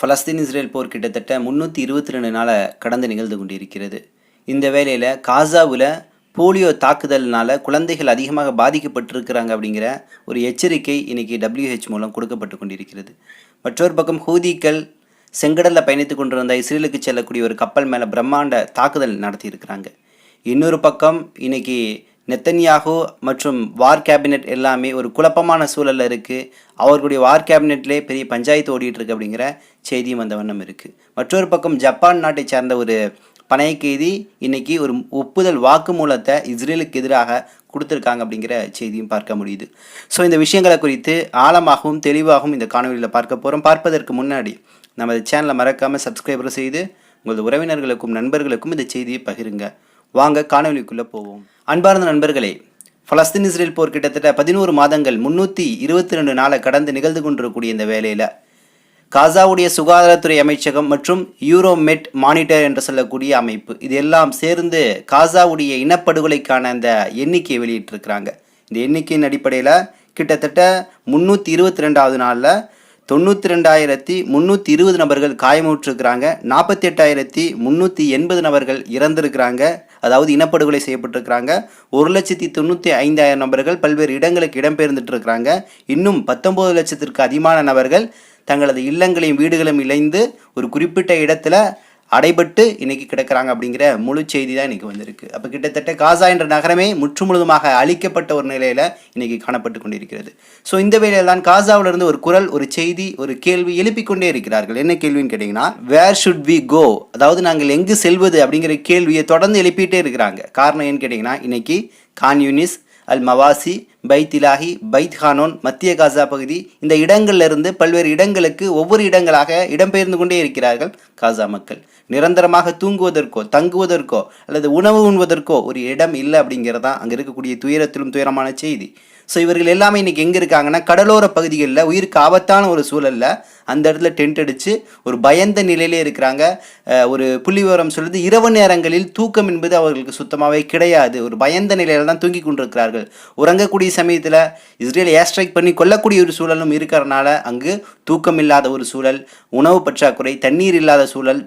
Palestine Israel போர் கிட்டத்தட்ட முந்நூற்றி இருபத்தி ரெண்டு நாளாக கடந்து நிகழ்ந்து கொண்டிருக்கிறது. இந்த வேளையில் காசாவில் போலியோ தாக்குதல்னால் குழந்தைகள் அதிகமாக பாதிக்கப்பட்டிருக்கிறாங்க அப்படிங்கிற ஒரு எச்சரிக்கை இன்றைக்கி டபிள்யூஹெச் மூலம் கொடுக்கப்பட்டு கொண்டிருக்கிறது. மற்றொரு பக்கம் ஹூதிக்கள் செங்கடலில் பயணித்து கொண்டிருந்த இஸ்ரேலுக்கு செல்லக்கூடிய ஒரு கப்பல் மேலே பிரம்மாண்ட தாக்குதல் நடத்தியிருக்கிறாங்க. இன்னொரு பக்கம் இன்னைக்கு நெத்தன்யாகு மற்றும் வார் கேபினெட் எல்லாமே ஒரு குழப்பமான சூழலில் இருக்குது அவர்களுடைய வார் கேபினெட்லேயே பெரிய பஞ்சாயத்து ஓடிட்டு இருக்கு அப்படிங்கிற செய்தியும் வந்த வண்ணம் இருக்குது மற்றொரு பக்கம் ஜப்பான் நாட்டை சார்ந்த ஒரு பணைய கைதி ஒரு ஒப்புதல் வாக்குமூலத்தை இஸ்ரேலுக்கு எதிராக கொடுத்துருக்காங்க அப்படிங்கிற செய்தியும் பார்க்க முடியுது. ஸோ இந்த விஷயங்களை குறித்து ஆழமாகவும் தெளிவாகவும் இந்த காணொலியில் பார்க்க போகிறோம் பார்ப்பதற்கு முன்னாடி நமது சேனலை மறக்காமல் சப்ஸ்கிரைபர் செய்து உங்களது உறவினர்களுக்கும் நண்பர்களுக்கும் இந்த செய்தியை பகிருங்க. வாங்க காணொலிக்குள்ளே போவோம். அன்பார்ந்த நண்பர்களே பலஸ்தீன் இஸ்ரேல் போர் கிட்டத்தட்ட பதினோரு மாதங்கள் முன்னூற்றி இருபத்தி ரெண்டு நாளை கடந்து நிகழ்ந்து கொண்டிருக்கக்கூடிய இந்த வேலையில் காசாவுடைய சுகாதாரத்துறை அமைச்சகம் மற்றும் யூரோமெட் மானிட்டர் என்று சொல்லக்கூடிய அமைப்பு இது எல்லாம் சேர்ந்து காசாவுடைய இனப்படுகொலைக்கான அந்த எண்ணிக்கையை வெளியிட்டிருக்கிறாங்க. இந்த எண்ணிக்கையின் அடிப்படையில் கிட்டத்தட்ட முந்நூற்றி இருபத்தி ரெண்டாவது நாளில் தொண்ணூற்றி ரெண்டாயிரத்தி முந்நூற்றி இருபது நபர்கள் காயமுற்றிருக்கிறாங்க. நாற்பத்தி எட்டாயிரத்தி முந்நூற்றி எண்பது நபர்கள் இறந்திருக்கிறாங்க. அதாவது இனப்படுகொலை செய்யப்பட்டிருக்கிறாங்க. ஒரு லட்சத்தி தொண்ணூற்றி ஐந்தாயிரம் நபர்கள் பல்வேறு இடங்களுக்கு இடம்பெயர்ந்துட்டு இருக்கிறாங்க இன்னும் பத்தொம்பது லட்சத்திற்கு அதிகமான நபர்கள் தங்களது இல்லங்களையும் வீடுகளையும் இணைந்து ஒரு குறிப்பிட்ட இடத்துல அடைபட்டு இன்னைக்கு கிடக்கிறாங்க அப்படிங்கிற முழு செய்தி தான் இன்னைக்கு வந்திருக்கு. அப்போ கிட்டத்தட்ட காசா என்ற நகரமே முற்றுமுழுதுமாக அழிக்கப்பட்ட ஒரு நிலையில் இன்றைக்கி காணப்பட்டு கொண்டிருக்கிறது. ஸோ இந்த வேளையில் தான் ஒரு குரல் ஒரு செய்தி ஒரு கேள்வி எழுப்பிக் கொண்டே இருக்கிறார்கள். என்ன கேள்வின்னு கேட்டிங்கன்னா வேர் ஷுட் வி கோ அதாவது நாங்கள் எங்கு செல்வது அப்படிங்கிற கேள்வியை தொடர்ந்து எழுப்பிட்டே இருக்கிறாங்க. காரணம் ஏன்னு கேட்டிங்கன்னா இன்னைக்கு கான் யூனிஸ் அல் மவாசி பைத் இலாஹி பைத் ஹானோன் மத்திய காசா பகுதி. இந்த இடங்களிலிருந்து பல்வேறு இடங்களுக்கு ஒவ்வொரு இடங்களாக இடம்பெயர்ந்து கொண்டே இருக்கிறார்கள் காசா மக்கள். நிரந்தரமாக தூங்குவதற்கோ தங்குவதற்கோ அல்லது உணவு உண்பதற்கோ ஒரு இடம் இல்லை அப்படிங்கிறது தான் அங்கே இருக்கக்கூடிய துயரத்திலும் துயரமான செய்தி. ஸோ இவர்கள் எல்லாமே இன்றைக்கி எங்கே இருக்காங்கன்னா கடலோர பகுதிகளில் உயிருக்கு ஆபத்தான ஒரு சூழல்ல அந்த இடத்துல டென்ட் அடித்து ஒரு பயந்த நிலையிலே இருக்கிறாங்க. ஒரு புள்ளி விவரம் சொல்லுது இரவு நேரங்களில் தூக்கம் என்பது அவர்களுக்கு சுத்தமாகவே கிடையாது. ஒரு பயந்த நிலையில தான் தூங்கி கொண்டிருக்கிறார்கள். உறங்கக்கூடிய சமயத்தில் இஸ்ரேல் ஏர் ஸ்ட்ரைக் பண்ணி கொல்லக்கூடிய ஒரு சூழலும் இருக்கிறனால அங்கு தூக்கம் இல்லாத ஒரு சூழல் உணவு பற்றாக்குறை தண்ணீர் இல்லாத சூழல்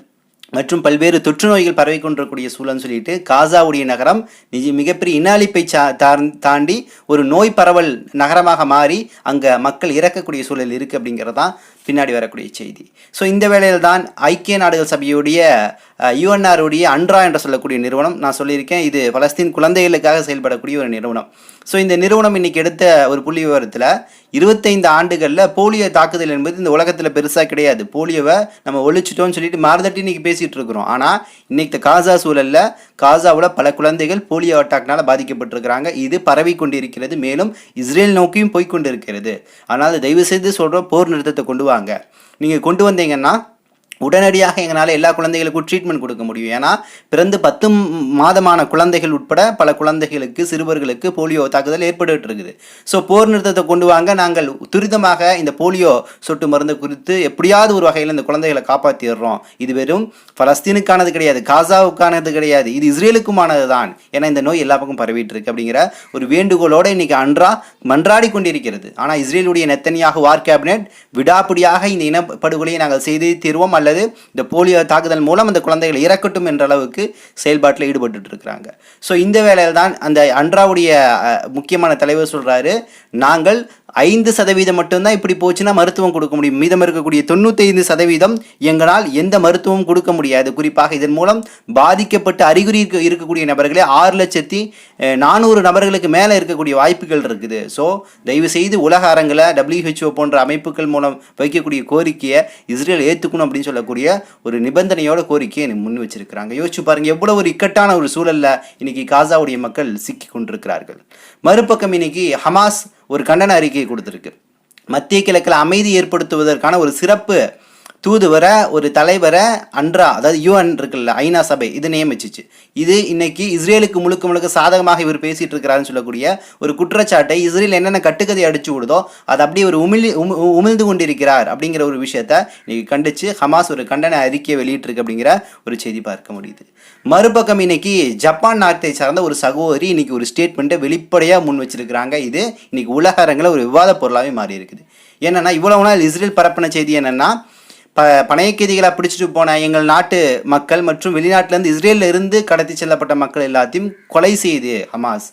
மற்றும் பல்வேறு தொற்று நோய்கள் பரவி கொண்டிருக்கக்கூடிய சூழல்னு சொல்லிட்டு காசாவுடைய நகரம் மிகப்பெரிய இனாலிப்பை சா தாண்டி ஒரு நோய் பரவல் நகரமாக மாறி அங்கே மக்கள் இறக்கக்கூடிய சூழல் இருக்குது அப்படிங்கிறது தான் பின்னாடி வரக்கூடிய செய்தி. ஸோ இந்த வேளையில் தான் ஐக்கிய நாடுகள் சபையுடைய யுஎன்ஆருடைய அன்ட்ரா என்று சொல்லக்கூடிய நிறுவனம் நான் சொல்லியிருக்கேன் இது பலஸ்தீன் குழந்தைகளுக்காக செயல்படக்கூடிய ஒரு நிறுவனம். ஸோ இந்த நிறுவனம் இன்றைக்கி எடுத்த ஒரு புள்ளி விவரத்தில் இருபத்தைந்து ஆண்டுகளில் போலியோ தாக்குதல் என்பது இந்த உலகத்தில் பெருசாக கிடையாது. போலியோவை நம்ம ஒழிச்சிட்டோம்னு சொல்லிட்டு மாறுதட்டி இன்றைக்கி பேசிகிட்டு இருக்கிறோம். ஆனால் இன்னைக்கு காசா சூழலில் காசாவில் பல குழந்தைகள் போலியோ அட்டாக்னால் பாதிக்கப்பட்டிருக்கிறாங்க. இது பரவி கொண்டிருக்கிறது. மேலும் இஸ்ரேல் நோக்கியும் போய் கொண்டிருக்கிறது. ஆனால் தயவு செய்து சொல்கிறோம் போர் நிறுத்தத்தை கொண்டு வாங்க. நீங்கள் கொண்டு வந்தீங்கன்னா உடனடியாக எங்களால் எல்லா குழந்தைகளுக்கும் ட்ரீட்மெண்ட் கொடுக்க முடியும். ஏன்னா பிறந்து பத்து மாதமான குழந்தைகள் உட்பட பல குழந்தைகளுக்கு சிறுவர்களுக்கு போலியோ தாக்குதல் ஏற்பட்டு இருக்குது ஸோ போர் நிறுத்தத்தை கொண்டு வாங்க நாங்கள் துரிதமாக இந்த போலியோ சொட்டு மருந்து குறித்து எப்படியாவது ஒரு வகையில் இந்த குழந்தைகளை காப்பாற்றிடுறோம் இது வெறும் பலஸ்தீனுக்கானது கிடையாது காசாவுக்கானது கிடையாது இது இஸ்ரேலுக்குமானது தான் ஏன்னா இந்த நோய் எல்லா பக்கம் பரவிட்டு இருக்கு அப்படிங்கிற ஒரு வேண்டுகோளோட இன்னைக்கு அன்றா மன்றாடி கொண்டிருக்கிறது. ஆனால் இஸ்ரேலுடைய நெத்தனியாக வார் கேபினெட் விடாப்பிடியாக இந்த இனப்படுகொலையை நாங்கள் செய்து தீர்வோம் அல்லது இந்த போலியோ தாக்குதல் மூலம் அந்த குழந்தைகள் இறக்கட்டும் என்ற அளவுக்கு செயல்பாட்டில் ஈடுபட்டு இருக்கிறாங்க ஸோ இந்த வேலையில் தான் அந்த அன்றாவுடைய முக்கியமான தலைவர் சொல்றாரு நாங்கள் ஐந்து சதவீதம் மட்டும்தான் இப்படி போச்சுன்னா மருத்துவம் கொடுக்க முடியும். மீதம் இருக்கக்கூடிய தொண்ணூத்தைந்து சதவீதம் எங்களால் எந்த மருத்துவமும் கொடுக்க முடியாது. குறிப்பாக இதன் மூலம் பாதிக்கப்பட்ட அறிகுறி இருக்க- இருக்கக்கூடிய நபர்களே ஆறு லட்சத்தி நானூறு நபர்களுக்கு மேலே இருக்கக்கூடிய வாய்ப்புகள் இருக்குது. ஸோ தயவு செய்து உலக அரங்கில் டபிள்யூஹெச்ஓ போன்ற அமைப்புகள் மூலம் வைக்கக்கூடிய கோரிக்கையை இஸ்ரேல் ஏற்றுக்கணும் அப்படின்னு சொல்லக்கூடிய ஒரு நிபந்தனையோட கோரிக்கையை முன் வச்சிருக்கிறாங்க. யோசிச்சு பாருங்கள் எவ்வளோ ஒரு இக்கட்டான ஒரு சூழலில் இன்னைக்கு காசாவுடைய மக்கள் சிக்கி கொண்டிருக்கிறார்கள். மறுபக்கம் இன்னைக்கு ஹமாஸ் ஒரு கண்டன அறிக்கையை கொடுத்துருக்கு. மத்திய கிழக்கில் அமைதி ஏற்படுத்துவதற்கான ஒரு சிறப்பு தூதுவரை ஒரு தலைவரை அன்றா அதாவது யூஎன் இருக்குல்ல ஐநா சபை இது நியமிச்சிச்சு. இது இன்னைக்கு இஸ்ரேலுக்கு முழுக்க முழுக்க சாதகமாக இவர் பேசிட்டு இருக்கிறாருன்னு சொல்லக்கூடிய ஒரு குற்றச்சாட்டை இஸ்ரேல் என்னென்ன கட்டுக்கதை அடிச்சு விடுதோ அது அப்படியே ஒரு உமிழ் உமி- உமிழ்ந்து கொண்டிருக்கிறார் அப்படிங்கிற ஒரு விஷயத்த இன்னைக்கு கண்டிச்சு ஹமாஸ் ஒரு கண்டன அறிக்கையை வெளியிட்டிருக்கு அப்படிங்கிற ஒரு செய்தி பார்க்க முடியுது. மறுபக்கம் இன்னைக்கு ஜப்பான் நாட்டை சார்ந்த ஒரு சகோதரி இன்னைக்கு ஒரு ஸ்டேட்மெண்ட்டை வெளிப்படையாக முன் வச்சிருக்கிறாங்க. இது இன்னைக்கு உலக அரங்கில் ஒரு விவாத பொருளாகவே மாறி இருக்குது என்னன்னா இவ்வளவு நாள் இஸ்ரேல் பரப்பின செய்தி என்னன்னா ப பணையக்கைதிகளாக பிடிச்சிட்டு போன எங்கள் நாட்டு மக்கள் மற்றும் வெளிநாட்டிலேருந்து இஸ்ரேலில் இருந்து கடத்தி செல்லப்பட்ட மக்கள் எல்லாத்தையும் கொலை செய்து ஹமாஸ்.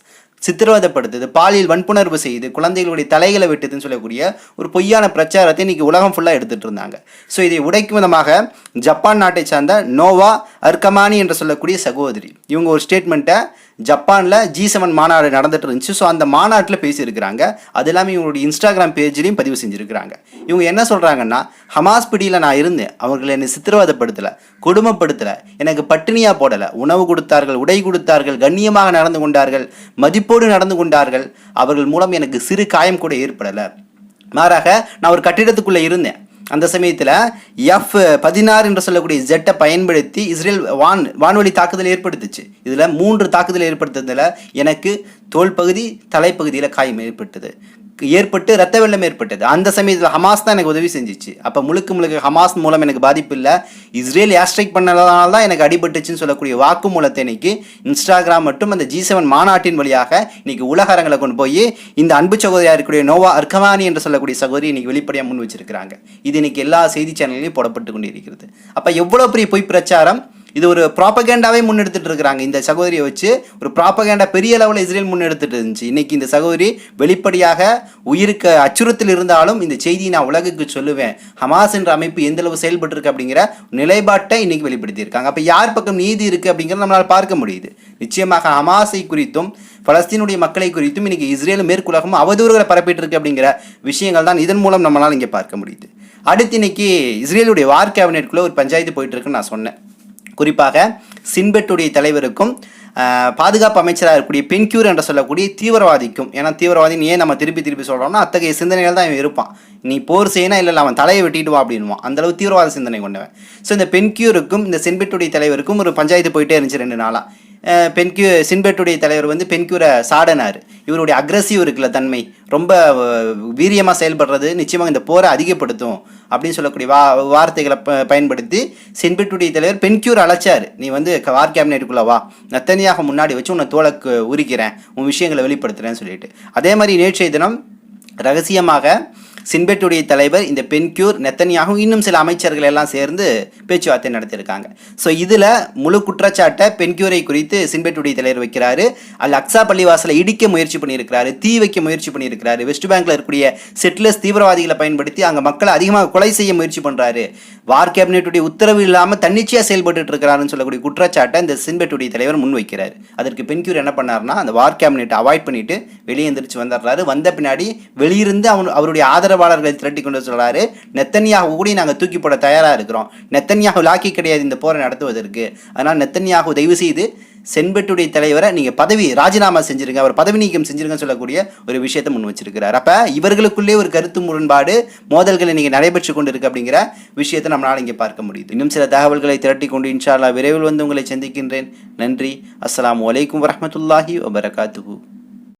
சித்திரவதைப்படுத்துது பாலியல் வன்புணர்வு செய்து குழந்தைகளுடைய தலைகளை வெட்டுதுன்னு சொல்லக்கூடிய ஒரு பொய்யான பிரச்சாரத்தை இன்றைக்கி உலகம் ஃபுல்லாக எடுத்துகிட்டு இருந்தாங்க. ஸோ இதை உடைக்கும் விதமாக ஜப்பான் நாட்டை சார்ந்த நோவா அர்கமானி என்று சொல்லக்கூடிய சகோதரி இவங்க ஒரு ஸ்டேட்மெண்ட்டை ஜப்பானில் ஜி செவன் மாநாடு நடந்துட்டு இருந்துச்சு. ஸோ அந்த மாநாட்டில் பேசியிருக்கிறாங்க. அது இல்லாமல் இவங்களுடைய இன்ஸ்டாகிராம் பேஜ்லேயும் பதிவு செஞ்சுருக்கிறாங்க. இவங்க என்ன சொல்கிறாங்கன்னா ஹமாஸ் பிடியில் நான் இருந்தேன். அவர்கள் என்னை சித்திரவதைப்படுத்தலை கொடுமைப்படுத்தலை எனக்கு பட்டினியாக போடலை. உணவு கொடுத்தார்கள் உடை கொடுத்தார்கள் கண்ணியமாக நடந்து கொண்டார்கள் மதிப்பு மதிப்போடு நடந்து கொண்டார்கள். அவர்கள் மூலம் எனக்கு சிறு காயம் கூட ஏற்படலை. மாறாக நான் ஒரு கட்டிடத்துக்குள்ளே இருந்தேன். அந்த சமயத்தில் எஃப் பதினாறு என்று சொல்லக்கூடிய ஜெட்டை பயன்படுத்தி இஸ்ரேல் வான் வான்வழி தாக்குதல் ஏற்படுத்துச்சு. இதில் மூன்று தாக்குதல் ஏற்படுத்துறதுல எனக்கு தோல் பகுதி தலைப்பகுதியில் காயம் ஏற்பட்டது. ஏற்பட்டு ரத்த வெள்ளம் ஏற்பட்டது. அந்த சமயத்தில் ஹமாஸ் தான் எனக்கு உதவி செஞ்சுச்சு. அப்போ முழுக்க முழுக்க ஹமாஸ் மூலம் எனக்கு பாதிப்பு இல்லை. இஸ்ரேல் ஏர்ஸ்ட்ரைக் பண்ணதுனால தான் எனக்கு அடிபட்டுச்சுன்னு சொல்லக்கூடிய வாக்குமூலத்தை இன்னைக்கு இன்ஸ்டாகிராம் மற்றும் அந்த ஜி செவன் மாநாட்டின் வழியாக இன்னைக்கு உலகரங்களை கொண்டு போய் இந்த அன்பு சகோதரியாக இருக்கக்கூடிய நோவா அர்கமானி என்று சொல்லக்கூடிய சகோதரி இன்னைக்கு வெளிப்படையாக முன் வச்சிருக்கிறாங்க. இது இன்னைக்கு எல்லா செய்தி சேனல்லையும் போடப்பட்டு கொண்டு இருக்கிறது அப்போ எவ்வளோ பெரிய பொய் பிரச்சாரம்? இது ஒரு ப்ராப்பகேண்டாவே முன்னெடுத்துட்டு இருக்கிறாங்க இந்த சகோதரியை வச்சு ஒரு ப்ராப்பகேண்டா பெரிய லெவலில் இஸ்ரேல் முன்னெடுத்துட்டு இருந்துச்சு இன்னைக்கு இந்த சகோதரி வெளிப்படையாக உயிருக்கு அச்சுறுத்தல் இருந்தாலும் இந்த செய்தியை நான் உலகுக்கு சொல்லுவேன். ஹமாஸ் என்ற அமைப்பு எந்த அளவு செயல்பட்டு இருக்கு அப்படிங்கிற நிலைப்பாட்டை இன்னைக்கு வெளிப்படுத்தியிருக்காங்க. அப்போ யார் பக்கம் நீதி இருக்கு அப்படிங்கிறத நம்மளால் பார்க்க முடியுது. நிச்சயமாக ஹமாஸை குறித்தும் பலஸ்தீனுடைய மக்களை குறித்தும் இன்னைக்கு இஸ்ரேல் மேற்குலகமும் அவதூறுகளை பரப்பிட்டு இருக்கு அப்படிங்கிற விஷயங்கள் தான் இதன் மூலம் நம்மளால் இங்கே பார்க்க முடியுது. அடுத்து இன்னைக்கு இஸ்ரேலுடைய வார் கேபினெட்குள்ளே ஒரு பஞ்சாயத்து போயிட்டு இருக்குன்னு நான் சொன்னேன். குறிப்பாக சின்பெட்டுடைய தலைவருக்கும் பாதுகாப்பு அமைச்சராக இருக்கக்கூடிய பென்க்யூர் என்று சொல்லக்கூடிய தீவிரவாதிக்கும் ஏன்னா தீவிரவாதின்னு ஏன் நம்ம திருப்பி திருப்பி சொல்கிறோம்னா அத்தகைய சிந்தனைகள் தான் இவன் இருப்பான். நீ போர் செய்யணும் இல்லை அவன் தலையை வெட்டிட்டு வா அப்படின்வான் அந்தளவு தீவிரவாத சிந்தனை கொண்டவன். ஸோ இந்த பென்க்யூருக்கும் இந்த சென்பெட்டுடைய தலைவருக்கும் ஒரு பஞ்சாயத்து போயிட்டே இருந்துச்சு ரெண்டு நாளாக பென்கியூ சின்பெட்டுடைய தலைவர் வந்து பென்கியூரை சாடனார். இவருடைய அக்ரஸிவ் இருக்குல்ல தன்மை. ரொம்ப வீரியமாக செயல்படுறது நிச்சயமாக இந்த போரை அதிகப்படுத்தும் அப்படின்னு சொல்லக்கூடிய வா வார்த்தைகளை ப பயன்படுத்தி சின்பெட்டுடைய தலைவர் பென்கியூர் அழைச்சார். நீ வந்து வார் கேபினெட்டுக்குள்ளே வா. நத்தனியாக முன்னாடி வச்சு உன்னை தோலக்கு உரிக்கிறேன். உன் விஷயங்களை வெளிப்படுத்துகிறேன்னு சொல்லிட்டு. அதே மாதிரி நேற்றைய தினம் ரகசியமாக சின்பெட்டுடைய தலைவர் இந்த பென்க்யூர் நெத்தனியாகவும் இன்னும் சில அமைச்சர்கள் எல்லாம் சேர்ந்து பேச்சுவார்த்தை நடத்தியிருக்காங்க. ஸோ இதில் முழு குற்றச்சாட்டை பென்க்யூரை குறித்து சின்பெட்டுடைய தலைவர் வைக்கிறாரு. அல் அக்ஸா பள்ளிவாசலை இடிக்க முயற்சி பண்ணியிருக்கிறாரு தீ வைக்க முயற்சி பண்ணியிருக்கிறாரு. வெஸ்ட் பேங்க்ல இருக்கக்கூடிய செட்லர்ஸ் தீவிரவாதிகளை பயன்படுத்தி அங்கே மக்களை அதிகமாக கொலை செய்ய முயற்சி பண்ணுறாரு வார் கேபினெட்டுடைய உத்தரவு இல்லாமல் தன்னிச்சையாக செயல்பட்டு இருக்கிறாருன்னு சொல்லக்கூடிய குற்றச்சாட்டை இந்த சின்பெட்டுடைய தலைவர் முன்வைக்கிறார் அதற்கு பென்க்யூர் என்ன பண்ணாருன்னா அந்த வார் கேபினெட்டை அவாய்ட் பண்ணிட்டு வெளியே எந்திரிச்சு வந்துடுறாரு. வந்த பின்னாடி வெளியிருந்து அவன் அவருடைய ஆதரவாளர்களை திரட்டி கொண்டு சொல்கிறாரு நெத்தனியாக கூட நாங்கள் தூக்கி போட தயாராக இருக்கிறோம். நெத்தன்யாகு லாக்கி கிடையாது இந்த போரை நடத்துவதற்கு. அதனால் நெத்தன்யாகு தயவு செய்து சென்பெட்டுடைய தலைவரை நீங்கள் பதவி ராஜினாமா செஞ்சிருங்க அவர் பதவி நீக்கம் செஞ்சிருங்கன்னு சொல்லக்கூடிய ஒரு விஷயத்தை முன் வச்சிருக்கிறார். அப்போ இவர்களுக்குள்ளே ஒரு கருத்து முரண்பாடு மோதல்களை இன்னைக்கு நடைபெற்று கொண்டு இருக்கு அப்படிங்கிற விஷயத்தை நம்மளால் இங்கே பார்க்க முடியுது. இன்னும் சில தகவல்களை திரட்டி கொண்டு இன்ஷால்லா விரைவில் வந்து உங்களை சந்திக்கின்றேன். நன்றி. அஸ்லாம் வலைக்கம் வரமத்துல்லாஹி வபரகாத்துஹு.